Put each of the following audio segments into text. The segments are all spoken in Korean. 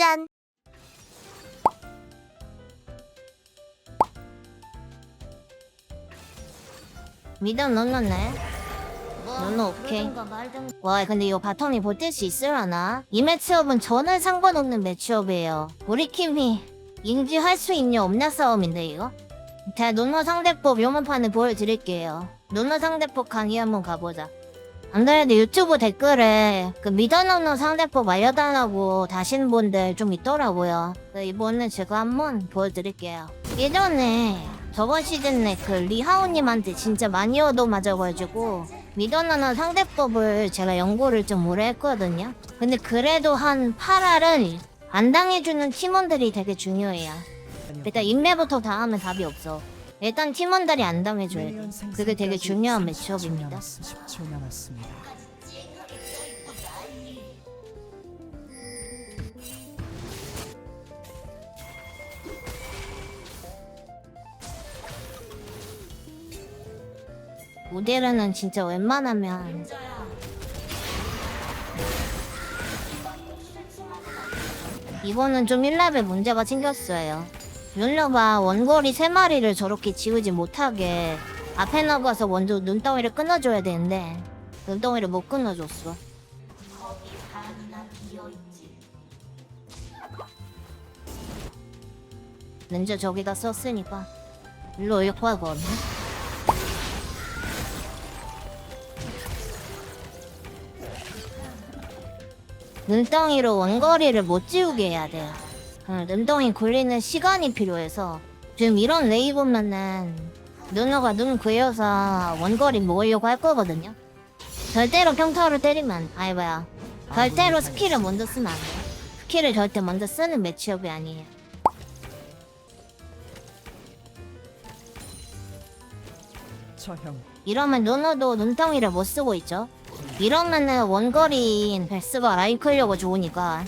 짠. 미드 넣었네. 너는 오케이. 와 근데 이거 바텀이 버틸 수 있으려나? 이 매치업은 전혀 상관없는 매치업이에요. 우리 팀이 인지할 수 있냐 없냐 싸움인데 이거? 제가 논어 상대법 요만판을 보여드릴게요. 논어 상대법 강의 한번 가보자. 안 그래도 유튜브 댓글에 그 미더너너 상대법 알려달라고 다신 분들 좀 있더라고요. 이번에 제가 한번 보여드릴게요. 예전에 저번 시즌에 그 리하오님한테 진짜 많이 얻어맞아가지고 미더너너 상대법을 제가 연구를 좀 오래 했거든요. 근데 그래도 한 8알은 안 당해주는 팀원들이 되게 중요해요. 일단 인매부터 다 하면 답이 없어. 일단 팀원들이 안 당해줘야 돼. 그게 되게 중요한 매치업입니다. 10초 남았습니다. 모델은 진짜 웬만하면 이번은 좀 1렙에 문제가 생겼어요. 룰러가 원거리 3마리를 저렇게 지우지 못하게 앞에 나가서 먼저 눈덩이를 끊어줘야 되는데 눈덩이를 못 끊어줬어. 렌저 저기다 썼으니까 일로 올 거거든. 눈덩이로 원거리를 못 지우게 해야 돼요. 어, 눈덩이 굴리는 시간이 필요해서 지금 이런 레이 보면은 누나가 눈 그여서 원거리 모으려고 할 거거든요. 절대로 평타를 때리면 아이 뭐야 절대로 스킬을 먼저 쓰면 안 돼. 스킬을 절대 먼저 쓰는 매치업이 아니에요. 이러면 누나도 눈덩이를 못 쓰고 있죠. 이러면은 원거리인 베스가 라인 끌려고 좋으니까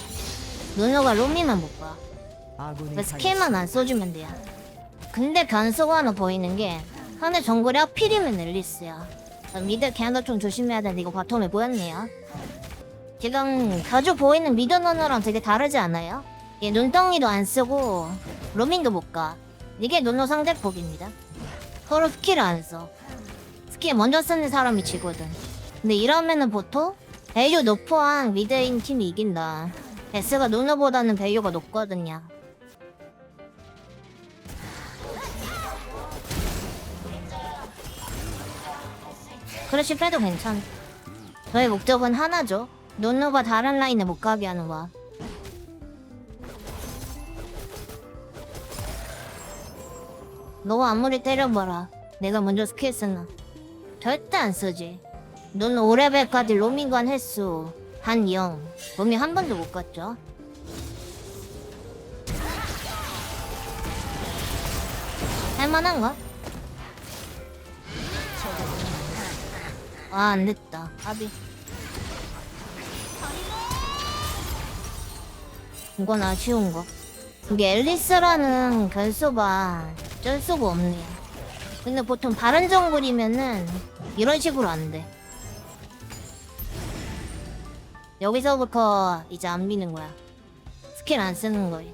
누나가 로미만 못 그 스킬만 안 써주면 돼요. 근데 변수가 하나 보이는 게 상대 정글이 하필이면 앨리스야. 미드 걔한테 좀 조심해야 되는데 이거 바텀에 보였네요. 지금 자주 보이는 미드 너너랑 되게 다르지 않아요? 얘 눈덩이도 안 쓰고 로밍도 못 가. 이게 노노 상대법입니다. 서로 스킬을 안 써. 스킬 먼저 쓰는 사람이 지거든. 근데 이러면은 보통 밸류 높은 미드인 팀이 이긴다. S가 노노보다는 밸류가 높거든요. 그래시 빼도 괜찮. 저의 목적은 하나죠. 노노가 다른 라인에 못 가게 하는 거야. 너 아무리 때려봐라. 내가 먼저 스킬 쓰나. 절대 안 쓰지. 넌 5레벨까지 로밍관 횟수 한 0. 로밍 한 번도 못 갔죠. 할만한가? 아, 안 됐다. 아비. 이건 아쉬운 거. 이게 앨리스라는 변수가 쩔 수가 없네요. 근데 보통 다른 정글이면은 이런 식으로 안 돼. 여기서부터 이제 안 미는 거야. 스킬 안 쓰는 거야.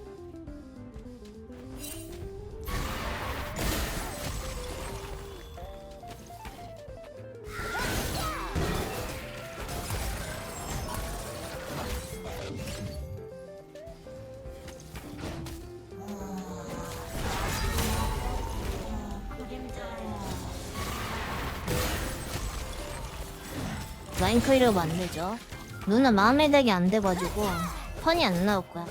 안 되죠. 누나 마음에 들게 안 돼가지고 펀이 안 나올 거야.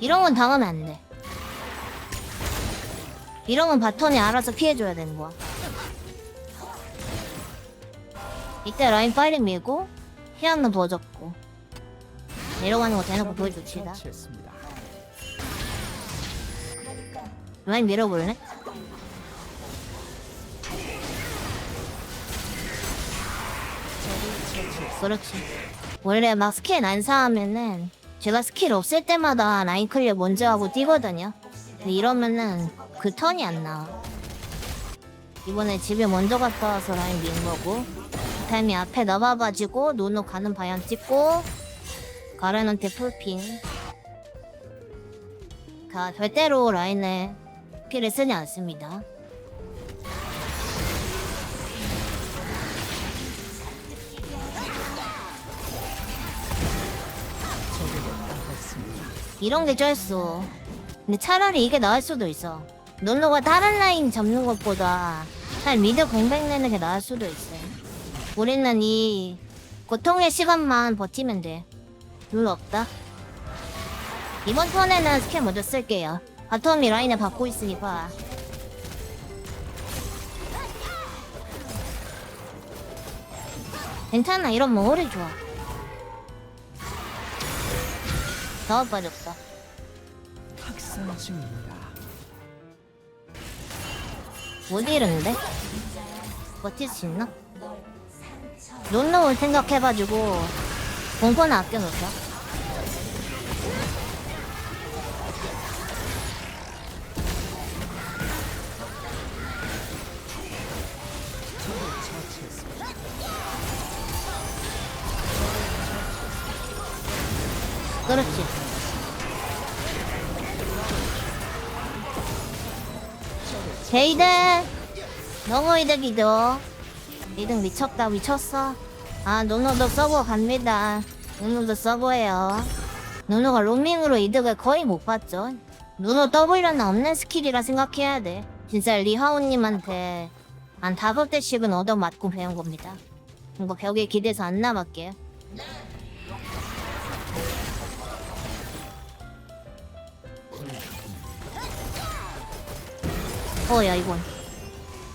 이런 건 당하면 안 돼. 이런 건 바톤이 알아서 피해줘야 되는 거야. 이때 라인 빨리 밀고 희한은 버졌고 내려가는 거 대놓고 보여줍시다. 라인 밀어볼래? 그렇지. 원래 막 스킬 난사하면은 제가 스킬 없을 때마다 라인 클리어 먼저 하고 뛰거든요. 근데 이러면은 그 턴이 안 나와. 이번에 집에 먼저 갔다 와서 라인 민 거고 타임이 앞에 나와가지고 노노 가는 방향 찍고 가렌한테 풀핑 가 절대로 라인에 피를 쓰지 않습니다. 이런 게 쩔수 근데 차라리 이게 나을 수도 있어. 노노가 다른 라인 잡는 것보다 잘 미드 공백 내는 게 나을 수도 있어. 우리는 이 고통의 시간만 버티면 돼. 별로 없다. 이번 턴에는 스킬 먼저 쓸게요 바텀이 라인을 받고 있으니까 괜찮아 이러면 오래 좋아 더 빠졌어 학살 중입니다. 못 이르는데? 버틸 수 있나? 론노을 생각해가지고 공포는 아껴놓자 제이드! 너무 이득이죠. 이득 미쳤다. 미쳤어. 아 누누도 서버 갑니다. 누누도 서버예요. 누누가 로밍으로 이득을 거의 못 봤죠. 누누 W는 없는 스킬이라 생각해야 돼. 진짜 리하오님한테 한 다섯 대씩은 얻어맞고 배운 겁니다. 이거 벽에 기대서 안 남았게요 어야 이건.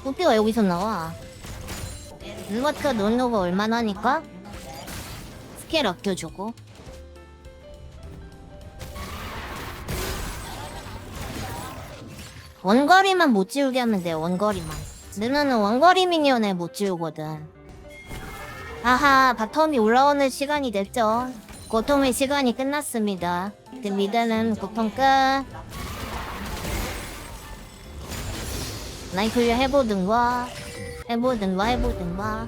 뽀삐가 여기서 나와. 일마트가 논노가 얼마나 하니까? 스킬 아껴주고. 원거리만 못 지우게 하면 돼 원거리만. 누나는 원거리 미니언을 못 지우거든. 아하 바텀이 올라오는 시간이 됐죠. 고통의 시간이 끝났습니다. 이제 미드는 고통 끝 나이 클리어 해보든가 해보든가 해보든가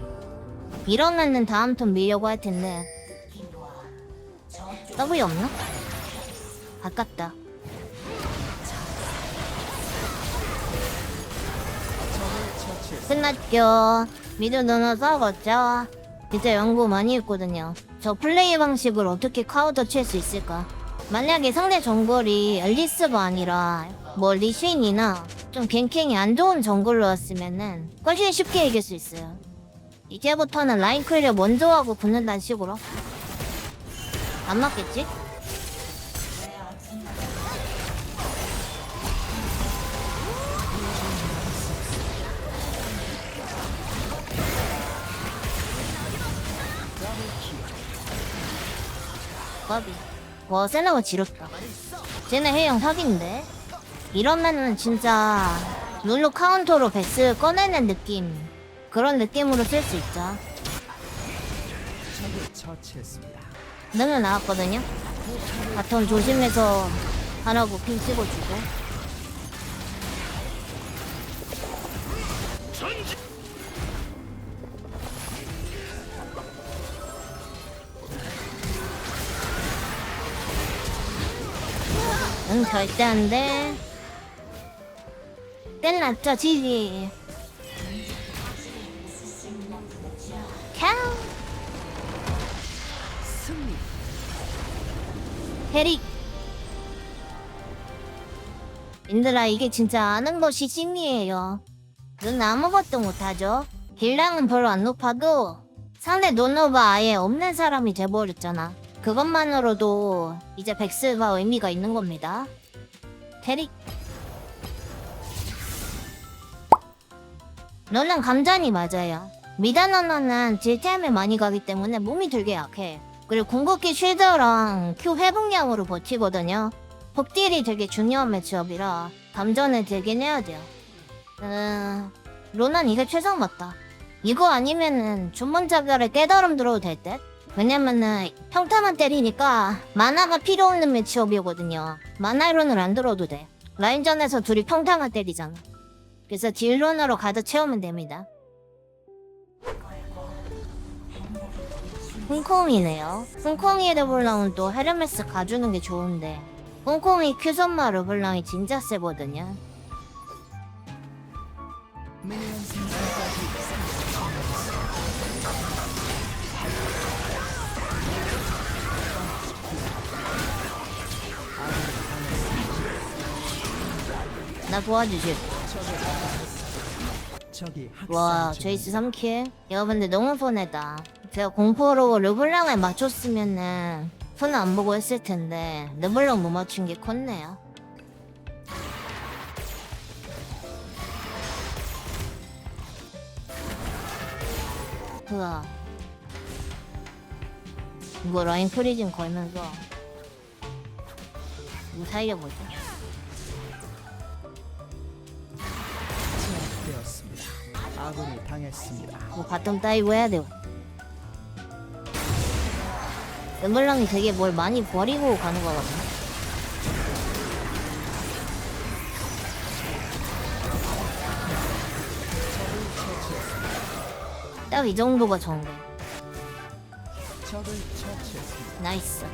이러면은 다음 턴 밀려고 할 텐데. W 없나? 아깝다. 끝났죠. 미드 누나 싸웠죠. 진짜 연구 많이 했거든요. 저 플레이 방식을 어떻게 카운터 칠 수 있을까? 만약에 상대 정글이 앨리스가 아니라 뭐 리신이나 좀 갱킹이 안 좋은 정글러였으면은 훨씬 쉽게 이길 수 있어요. 이제부터는 라인 클리어 먼저 하고 붙는다는 식으로. 안 맞겠지? 까비. 와, 셀라가 지렸다. 쟤네 해영 사기인데? 이러면은 진짜 룰루 카운터로 베스 꺼내는 느낌. 그런 느낌으로 쓸 수 있죠. 능을 나왔거든요. 바톤 조심해서 하라고 핀 찍어주고. 응, 절대 안 돼. 끝났죠, 지지. 캬. 해릭. 인들아, 이게 진짜 아는 것이 승리예요. 넌 아무것도 못하죠. 딜량은 별로 안 높아도 상대 노노바 아예 없는 사람이 돼버렸잖아. 그것만으로도 이제 백스가 의미가 있는 겁니다. 테릭. 너는 감전이 맞아요. 미다너너는 딜템에 많이 가기 때문에 몸이 되게 약해. 그리고 궁극기 쉴드랑 Q 회복량으로 버티거든요. 복딜이 되게 중요한 매치업이라 감전을 들긴 해야 돼요. 음, 로난 이게 최상 맞다. 이거 아니면은 전문자별의 깨달음 들어도 될 듯? 왜냐면은 평타만 때리니까 만화가 필요 없는 매치업이거든요. 만화론을 안 들어도 돼. 라인전에서 둘이 평타만 때리잖아. 그래서 딜론으로 가득 채우면 됩니다. 홍콩이네요. 홍콩이 르블랑은 또 헤르메스 가주는 게 좋은데 홍콩이 큐선마 르블랑이 진짜 세거든요. 나 도와주실. 와, 제이스 중입니다. 3킬. 여러분들 너무 손해다. 제가 공포로 르블랑을 맞췄으면은 손안 보고 했을 텐데 르블랑 못 맞춘 게 컸네요. 그가 이거 라인 프리징 걸면서 이거 살려보자. 아군이 당했습니다. 뭐 바텀 따이고 해야 돼요. 르블랑이 되게 뭘 많이 버리고 가는 거거든요. 딱이 정도가 처치했습니다. 나이스.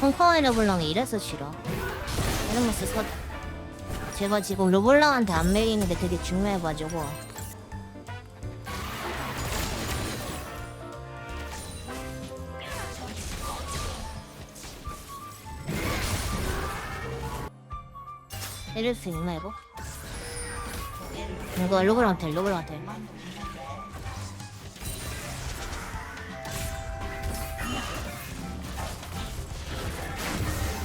홍콩의 르블랑이 이래서 싫어. 헤르메스 서 제가 지금 르블랑한테 안 매기는 게 되게 중요해가지고 때릴 수 있나 이거? 이거 르블랑 텔 르블랑 텔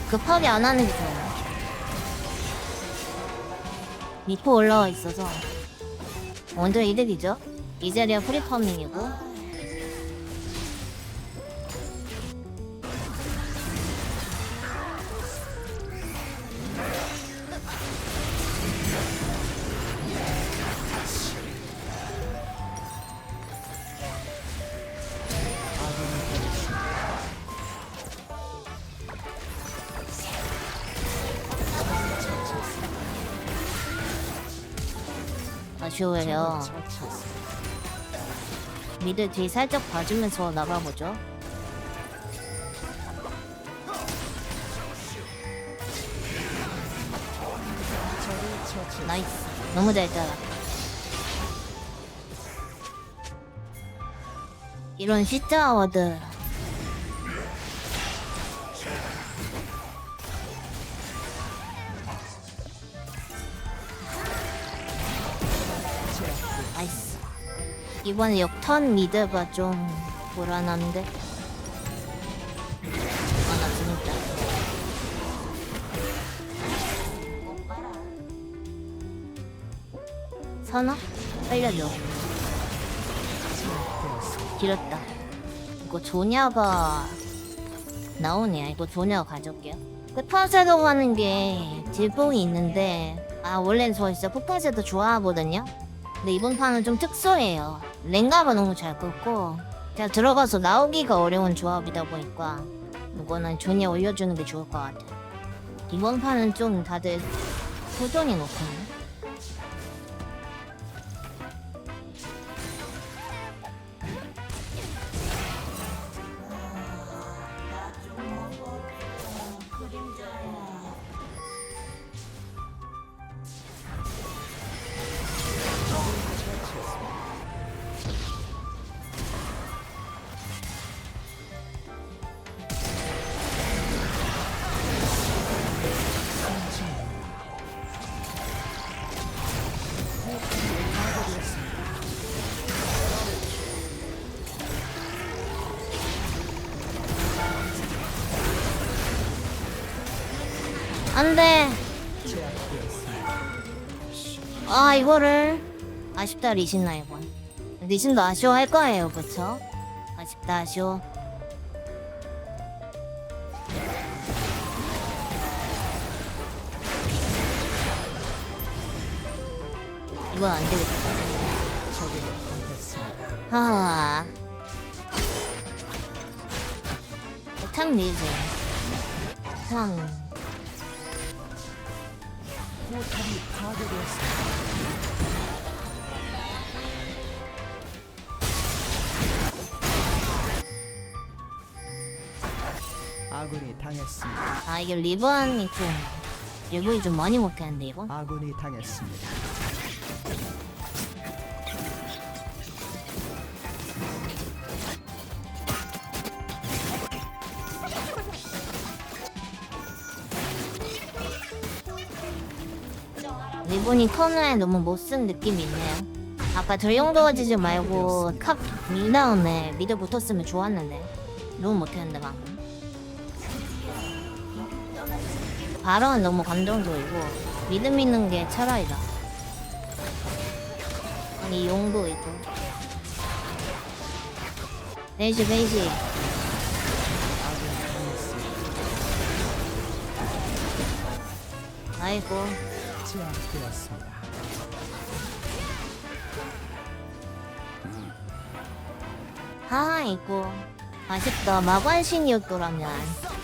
급하게 안 하는 게 좋아요. 미포 올라와 있어서 완전 이득이죠. 이제리아 프리파밍이고 아쉬워요. 미드 뒤 살짝 봐주면서 나가보죠. 나이스. 너무 잘 따라. 이런 시자 아워드. 이번에 역턴 미드가 좀 불안한데. 아, 나 진짜. 선아? 살려줘. 길었다. 이거 조냐가 나오네. 이거 조냐 가져올게요. 끝판세도 가는 게 질풍이 있는데 아 원래 는 저 진짜 폭풍세도 좋아하거든요. 근데 이번 판은 좀 특수해요. 랭가가 너무 잘 끄고 제가 들어가서 나오기가 어려운 조합이다 보니까 이거는 존에 올려주는 게 좋을 것 같아요. 이번 판은 좀 다들 소정이 높거 안돼. 아 이거를 아쉽다 리신나 이번. 리신도 아쉬워할 거예요, 그쵸? 아쉽다 아쉬워. 이건 안 되겠다. 적에게 당했습니다. 아. 탕 리즈. 탕. 포탑이 파괴되었습니다. 아군이 당했습니다. 아 이게 리본이 좀 리본이 좀 많이 못했는데 이거 아군이 당했습니다. 리본이 터널에 너무 못 쓴 느낌이 있네요. 아까 들용도어지지 말고 컵 밀다음에 미드 붙었으면 좋았는데. 너무 못했는데 방금. 발언은 너무 감정적이고 미드 믿는 게 차라리다. 아니 용도 있고 베이지 베이지. 아이고 제압되었습니다. 아이고 아쉽다 마관신이었더라면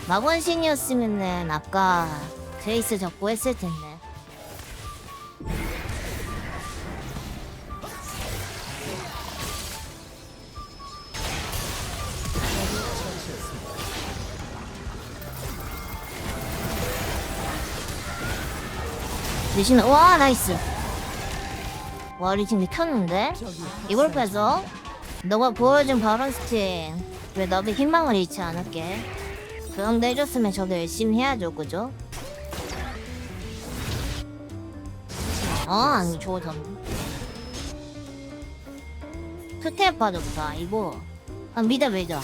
마관신이었으면은 아까 제이스 잡고 했을 텐데 대신에 와 나이스. 와 켰는데? 적이 이걸 빼서? 너가 보여준 바론 스팅 왜 너의 희망을 잃지 않을게? 그런 거 해줬으면 저도 열심히 해야죠 그죠? 어 아니 전 스텝 빠졌다 이거. 아 미드 왜죠?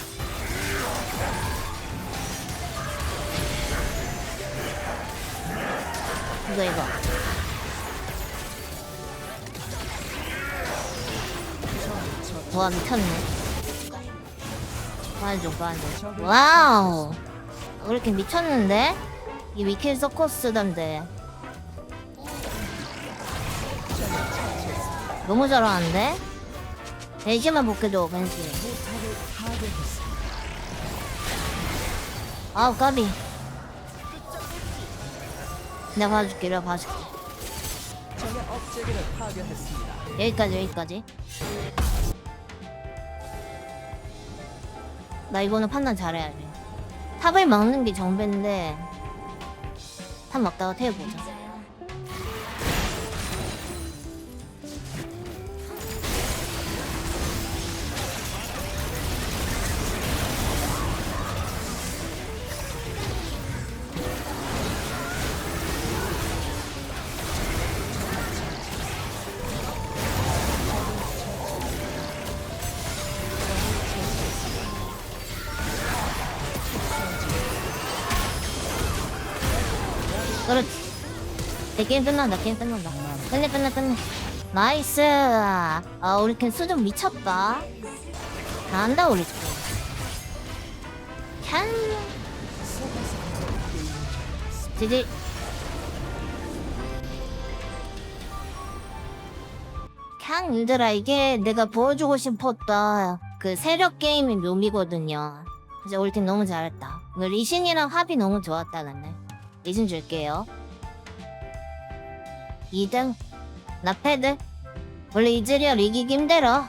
이거 이거 와 미쳤네 빠져 빠져 와우 왜 이렇게 미쳤는데? 이 위킬 서커스던데 너무 잘하는데? 대시만 복해줘 벤시. 아우 까비 내가 봐줄게 내가 봐줄게. 여기까지 여기까지 나 이거는 판단 잘해야 돼 탑을 막는 게 정배인데 탑 막다가 태워보자 내 게임 끝난다 게임 끝난다. 끝내 끝내 끝내. 나이스. 아 우리 캠 수준 미쳤다. 잘한다 우리 팀 캔. 지지. 캉 얘들아 이게 내가 보여주고 싶었던 그 세력 게임의 묘미거든요. 그래서 우리 팀 너무 잘했다. 그 리신이랑 합이 너무 좋았다 근데. 리신 줄게요 2등. 나 패드. 원래 이즈리얼 이기기 힘들어